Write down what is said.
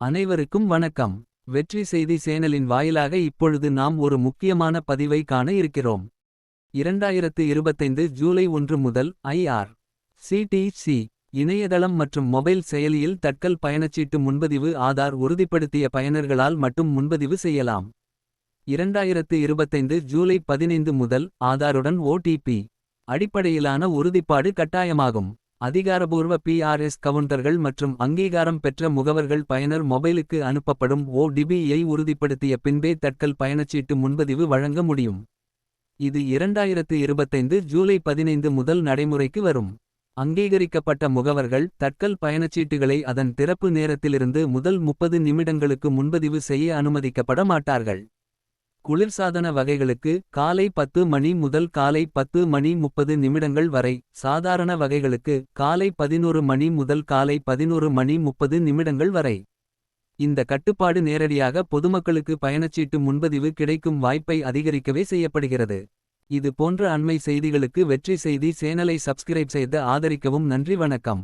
அனைவருக்கும் வணக்கம் வெற்றி செய்தி சேனலின் வாயிலாக இப்பொழுது நாம் ஒரு முக்கியமான பதிவை காண இருக்கிறோம். 2025 ஜூலை ஒன்று முதல் ஐஆர். சிடிசி இணையதளம் மற்றும் மொபைல் செயலியில் தட்கல் பயணச்சீட்டு முன்பதிவு ஆதார் உறுதிப்படுத்திய பயனர்களால் மட்டும் முன்பதிவு செய்யலாம். 2025 ஜூலை 15 முதல் ஆதாருடன் ஓடிபி. அடிப்படையிலான உறுதிப்பாடு கட்டாயமாகும். அதிகாரபூர்வ பிஆர்எஸ் கவுண்டர்கள் மற்றும் அங்கீகாரம் பெற்ற முகவர்கள் பயனர் மொபைலுக்கு அனுப்பப்படும் ஓடிபியை உறுதிப்படுத்திய பின்பே தட்கல் பயணச்சீட்டு முன்பதிவு வழங்க முடியும். இது 2025 ஜூலை 15 முதல் நடைமுறைக்கு வரும். அங்கீகரிக்கப்பட்ட முகவர்கள் தட்கல் பயணச்சீட்டுகளை அதன் திறப்பு நேரத்திலிருந்து முதல் 30 நிமிடங்களுக்கு முன்பதிவு செய்ய அனுமதிக்கப்பட மாட்டார்கள். குளிர்சாதன வகைகளுக்கு காலை 10 மணி முதல் காலை 10 மணி 30 நிமிடங்கள் வரை. சாதாரண வகைகளுக்கு காலை 11 மணி முதல் காலை 11 மணி 30 நிமிடங்கள் வரை. இந்த கட்டுப்பாடு நேரடியாக பொதுமக்களுக்கு பயணச்சீட்டு முன்பதிவு கிடைக்கும் வாய்ப்பை அதிகரிக்கவே செய்யப்படுகிறது. இது போன்ற அண்மை செய்திகளுக்கு வெற்றி செய்தி சேனலை சப்ஸ்கிரைப் செய்து ஆதரிக்கவும் நன்றி வணக்கம்.